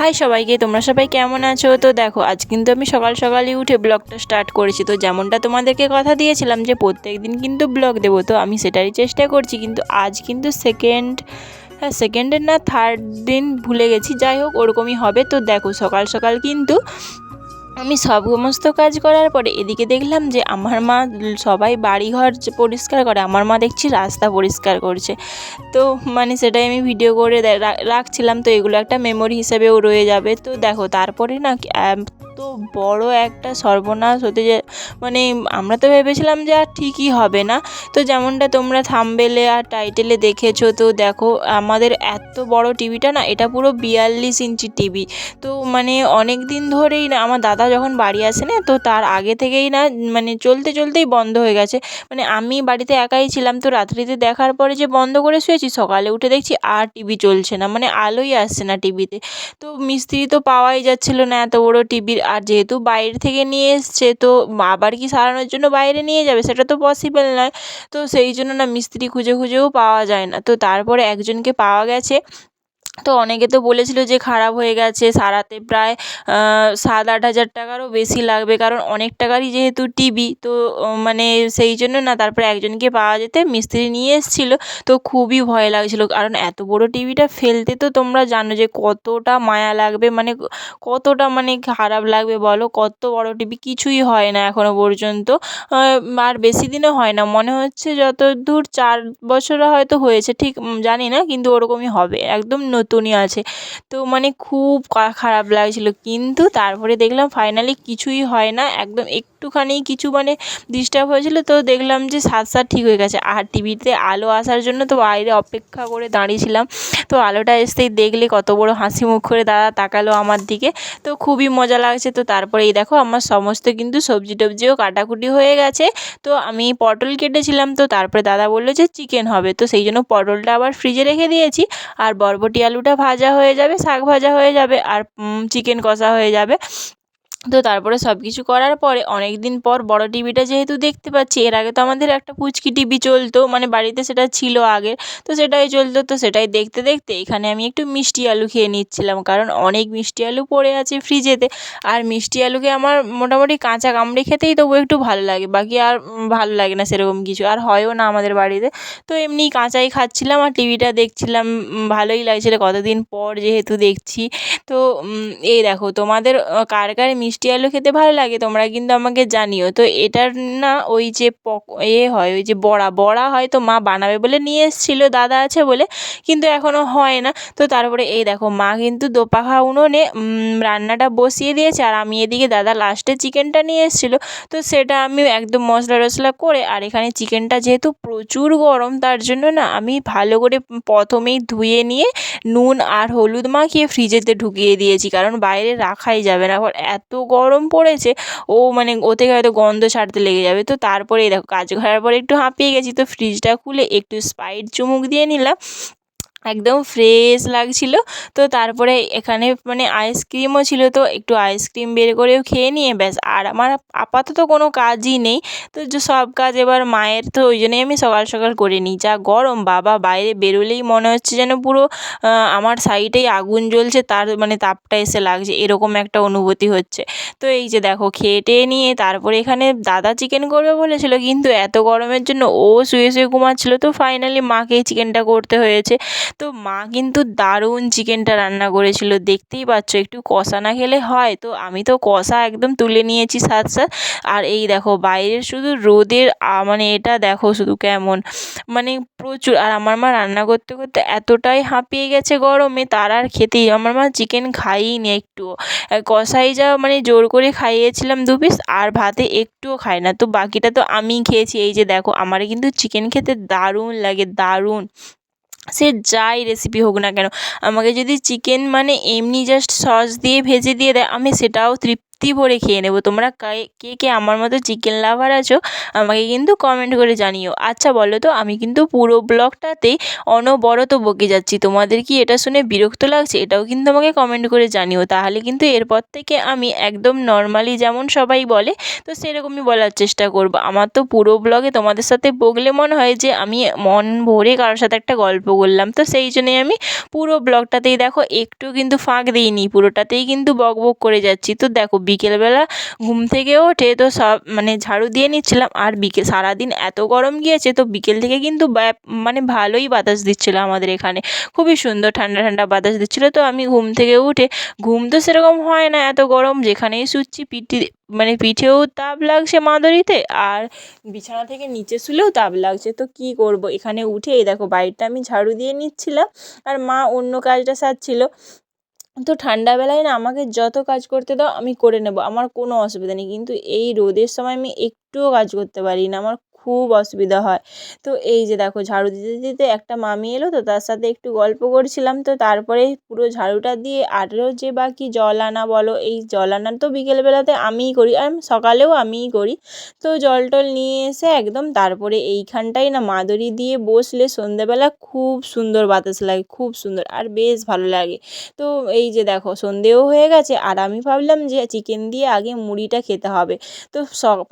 High সবাইকে, তোমরা সবাই কেমন আছো? তো দেখো, আজ কিন্তু আমি সকাল সকালই উঠে ব্লগটা স্টার্ট করেছি। তো যেমনটা তোমাদেরকে কথা দিয়েছিলাম যে প্রত্যেক দিন কিন্তু ব্লগ দেবো, তো আমি সেটারই চেষ্টা করছি। কিন্তু আজ কিন্তু সেকেন্ড হ্যাঁ সেকেন্ডের না থার্ড দিন ভুলে গেছি। যাই হোক, ওরকমই হবে। তো দেখো, সকাল সকাল কিন্তু আমি সব সমস্ত কাজ করার পরে এদিকে দেখলাম যে আমার মা সবাই বাড়িঘর পরিষ্কার করে, আমার মা দেখছি রাস্তা পরিষ্কার করছে। তো মানে সেটাই আমি ভিডিও করে রাখছিলাম। তো এগুলো একটা মেমোরি হিসেবেও রয়ে যাবে। তো দেখো, তারপরে না বড় একটা সর্বনাশ হতে যে মানে আমরা তো ভেবেছিলাম যে আর ঠিকই হবে না। তো যেমনটা তোমরা থাম্বেলে আর টাইটেলে দেখেছ, তো দেখো আমাদের এত বড় টিভিটা না, এটা পুরো বিয়াল্লিশ ইঞ্চি টিভি। তো মানে অনেক দিন ধরেই না, আমার দাদা যখন বাড়ি আসে না, তো তার আগে থেকেই না মানে চলতে চলতেই বন্ধ হয়ে গেছে। মানে আমি বাড়িতে একাই ছিলাম, তো রাত্রিতে দেখার পরে যে বন্ধ করে শুয়েছি, সকালে উঠে দেখছি আর টিভি চলছে না মানে আলোই আসছে না টিভিতে। তো মিস্ত্রি তো পাওয়াই যাচ্ছিল না এত বড় টিভির। আর যেহেতু বাইরে থেকে নিয়ে এসছে, তো আবার কি সারানোর জন্য বাইরে নিয়ে যাবে? সেটা তো পসিবল নয়। তো সেই জন্য না, মিস্ত্রি খুঁজে খুঁজেও পাওয়া যায় না। তো তারপরে একজনকে পাওয়া গেছে। তো অনেকে তো বলেছিলো যে খারাপ হয়ে গেছে, সারাতে প্রায় সাত আট হাজার টাকারও বেশি লাগবে। কারণ অনেক টাকারই যেহেতু টিভি তো মানে সেই জন্য না তারপরে একজনকে পাওয়া যেতে মিস্ত্রি নিয়ে এসেছিল। তো খুবই ভয় লাগছিল। কারণ এত বড় টিভিটা ফেলতে তো তোমরা জানো যে কতটা মায়া লাগবে মানে কতটা মানে খারাপ লাগবে বলো? কত বড় টিভি কিছুই হয় না এখনও পর্যন্ত। আর বেশি দিনও হয় না। মনে হচ্ছে যতদূর চার বছর হয়তো হয়েছে, ঠিক জানি না, কিন্তু ওরকমই হবে। একদম নতুনই আছে। তো মানে খুব খারাপ লাগছিল। কিন্তু তারপরে দেখলাম ফাইনালি কিছুই হয় না। একদম একটুখানি কিছু মানে ডিস্টার্ব হয়েছিল, তো দেখলাম যে সাত সাত ঠিক হয়ে গেছে। আর টিভিতে আলো আসার জন্য তো বাইরে অপেক্ষা করে দাঁড়িয়েছিলাম। তো আলোটা আসতেই দেখলে কত বড় হাসি মুখ করে দাদা তাকালো আমার দিকে। তো খুবই মজা লাগছে। তো তারপরে এই দেখো আমার সমস্ত কিন্তু সবজি টবজিও কাটাকুটি হয়ে গেছে। তো আমি পটল কেটেছিলাম, তো তারপরে দাদা বলল যে চিকেন হবে। তো সেই জন্য পটলটা আবার ফ্রিজে রেখে দিয়েছি। আর বরবটি আলুটা ভাজা হয়ে যাবে, শাক ভাজা হয়ে যাবে, আর চিকেন কষা হয়ে যাবে। তো তারপরে সব কিছু করার পরে অনেক দিন পর বড় টিভিটা যেহেতু দেখতে পাচ্ছি, এর আগে তো আমাদের একটা পুচকি টিভি চলতো মানে বাড়িতে সেটা ছিল আগে তো সেটাই চলতো, তো সেটাই দেখতে দেখতে এখানে আমি একটু মিষ্টি আলু খেয়ে নিচ্ছিলাম, কারণ অনেক মিষ্টি আলু পড়ে আছে ফ্রিজেতে, আর মিষ্টি আলুকে আমার মোটামুটি কাঁচা কামড়ে খেতেই তবু একটু ভালো লাগে, বাকি আর ভালো লাগে না সেরকম কিছু, আর হয়ও না আমাদের বাড়িতে, তো এমনি কাঁচাই খাচ্ছিলাম আর টিভিটা দেখছিলাম ভালোই লাগছিল, কতদিন পর যেহেতু দেখছি, তো এই দেখো তোমাদের কার কার মিষ্টি আলু খেতে ভালো লাগে, তোমরা কিন্তু আমাকে জানিও। তো এটার না ওই যে পক, এ হয়, ওই যে বড়া বড়া হয় তো মা বানাবে বলে নিয়ে এসেছিল, দাদা আছে বলে, কিন্তু এখনও হয় না। তো তারপরে এই দেখো, মা কিন্তু দোপাখা উনুনে রান্নাটা বসিয়ে দিয়েছে, আর আমি এদিকে দাদা লাস্টে চিকেনটা নিয়ে এসেছিল। তো সেটা আমি একদম মশলা টশলা করে, আর এখানে চিকেনটা যেহেতু প্রচুর গরম, তার জন্য না আমি ভালো করে প্রথমেই ধুয়ে নিয়ে নুন আর হলুদ মাখিয়ে ফ্রিজেতে ঢুকিয়ে দিয়েছি, কারণ বাইরে রাখাই যাবে না। এত গরম পড়েছে, ও মানে ও থেকে হয়তো গন্ধ ছাড়তে লেগে যাবে। তো তারপরে দেখো, কাজ করার পরে একটু হাঁপিয়ে গেছি। তো ফ্রিজটা খুলে একটু স্প্রাইট চুমুক দিয়ে নিলাম। একদম ফ্রেশ লাগছিল। তো তারপরে এখানে মানে আইসক্রিমও ছিল, তো একটু আইসক্রিম বের করেও খেয়ে নিয়ে ব্যাস। আর আমার আপাতত কোনো কাজই নেই। তো সব কাজ এবার মায়ের, তো ওই জন্যই আমি সকাল সকাল করে নিই। যা গরম, বাবা বাইরে বেরোলেই মনে হচ্ছে যেন পুরো আমার সাইডেই আগুন জ্বলছে, তার মানে তাপটা এসে লাগছে। এরকম একটা অনুভূতি হচ্ছে। তো এই যে দেখো, খেয়ে টেয়ে নিয়ে তারপরে এখানে দাদা চিকেন করবে বলেছিল, কিন্তু এত গরমের জন্য ও শুয়ে শুয়ে ঘুমাচ্ছিল। তো ফাইনালি মাকেই চিকেনটা করতে হয়েছে। তো মা কিন্তু দারুণ চিকেনটা রান্না করেছিল। দেখতেই পাচ্ছ, একটু কষা না খেলে হয়? তো আমি তো কষা একদম তুলে নিয়েছি সাথ সাথ। আর এই দেখো, বাইরের শুধু রোদের মানে এটা দেখো শুধু কেমন। মানে প্রচুর, আর আমার মা রান্না করতে করতে এতটাই হাঁপিয়ে গেছে গরমে, তার আর খেতেই, আমার মা চিকেন খায়ই নি একটুও কষাই যা মানে জোর করে খাইয়েছিলাম দু পিস, আর ভাতে একটুও খায় না। তো বাকিটা তো আমিই খেয়েছি। এই যে দেখো, আমার কিন্তু চিকেন খেতে দারুণ লাগে, দারুণ। সে যাই রেসিপি হোক না কেন, আমাকে যদি চিকেন মানে এমনি জাস্ট সস দিয়ে ভেজে দিয়ে দেয়, আমি সেটাও তৃপ্তি তৃপ্তি ভরে খেয়ে নেব। তোমরা কে কে আমার মতো চিকেন লাভার আছো, আমাকে কিন্তু কমেন্ট করে জানিও। আচ্ছা বলো তো, আমি কিন্তু পুরো ব্লগটাতেই অনবরত বকে যাচ্ছি। তোমাদের কি এটা শুনে বিরক্ত লাগছে? এটাও কিন্তু আমাকে কমেন্ট করে জানিও। তাহলে কিন্তু এরপর থেকে আমি একদম নর্মালি যেমন সবাই বলে, তো সেরকমই বলার চেষ্টা করব। আমার তো পুরো ব্লগে তোমাদের সাথে বকলে মনে হয় যে আমি মন ভরে কারোর সাথে একটা গল্প করলাম। তো সেই জন্যই আমি পুরো ব্লগটাতেই দেখো, একটু কিন্তু ফাঁক দিইনি, পুরোটাতেই কিন্তু বক বক করে যাচ্ছি। তো দেখো বিকেলবেলা ঘুম থেকে ওঠে। তো সব মানে ঝাড়ু দিয়ে নিচ্ছিলাম। আর বিকেল সারাদিন এত গরম গিয়েছে তো বিকেল থেকে কিন্তু মানে ভালোই বাতাস দিচ্ছিল আমাদের এখানে। খুবই সুন্দর ঠান্ডা ঠান্ডা বাতাস দিচ্ছিল। তো আমি ঘুম থেকে উঠে, ঘুম তো সেরকম হয় না এত গরম, যেখানেই শুচ্ছি পিঠে মানে পিঠেও তাপ লাগছে মাদুরিতে আর বিছানা থেকে নিচে শুলেও তাপ লাগছে। তো কী করব? এখানে উঠে এই দেখো, বাইরটা আমি ঝাড়ু দিয়ে নিচ্ছিলাম। আর মা অন্য কাজটা সারছিল। তো ঠান্ডাবেলায় না আমাকে যত কাজ করতে দাও আমি করে নেব, আমার কোনো অসুবিধা নেই। কিন্তু এই রোদের সময় আমি একটুও কাজ করতে পারি না, আমার খুব অসুবিধা হয়। তো এই যে দেখো ঝাড়ু দিতে দিতে একটা মামি এলো তো তার সাথে একটু গল্প করছিলাম। তো তারপরে পুরো ঝাড়ুটা দিয়ে আরও যে বাকি জল আনা বলো, এই জল আনা তো বিকেলবেলাতে আমিই করি আর সকালেও আমিই করি। তো জল টল নিয়ে এসে একদম তারপরে এইখানটায় না মাদুরি দিয়ে বসলে সন্ধেবেলা খুব সুন্দর বাতাস লাগে, খুব সুন্দর আর বেশ ভালো লাগে। তো এই যে দেখো সন্ধেও হয়ে গেছে, আর আমি ভাবলাম যে চিকেন দিয়ে আগে মুড়িটা খেতে হবে। তো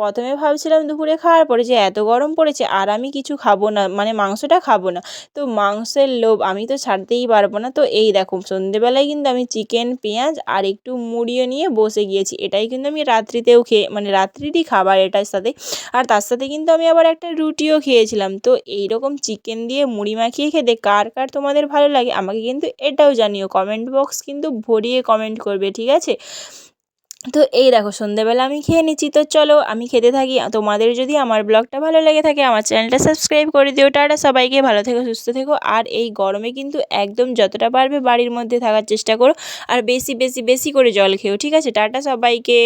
প্রথমে ভাবছিলাম দুপুরে খাওয়ার পরে যে এত গরম পড়েছে আর আমি কিছু খাব না মানে মাংসটা খাব না। তো মাংসের লোভ আমি তো ছাড়তেই পারব না। তো এই দেখো, সন্ধেবেলায় কিন্তু আমি চিকেন, পেঁয়াজ আর একটু মুড়িও নিয়ে বসে গিয়েছি। এটাই কিন্তু আমি রাত্রিতেও খেয়ে মানে রাত্রিরই খাবার এটার সাথে। আর তার সাথে কিন্তু আমি আবার একটা রুটিও খেয়েছিলাম। তো এই রকম চিকেন দিয়ে মুড়ি মাখিয়ে খেতে কার কার তোমাদের ভালো লাগে আমাকে কিন্তু এটাও জানিও। কমেন্ট বক্স কিন্তু ভরিয়ে কমেন্ট করবে, ঠিক আছে? তো এই দেখো, সন্ধেবেলা আমি খেয়ে নিচ্ছি। তো চলো, আমি খেতে থাকি। তোমাদের যদি আমার ব্লগটা ভালো লেগে থাকে, আমার চ্যানেলটা সাবস্ক্রাইব করে দিও। টাটা, সবাইকে ভালো থেকো, সুস্থ থেকো। আর এই গরমে কিন্তু একদম যতটা পারবে বাড়ির মধ্যে থাকার চেষ্টা করো। আর বেশি বেশি বেশি করে জল খেও, ঠিক আছে? টাটা, সবাইকে।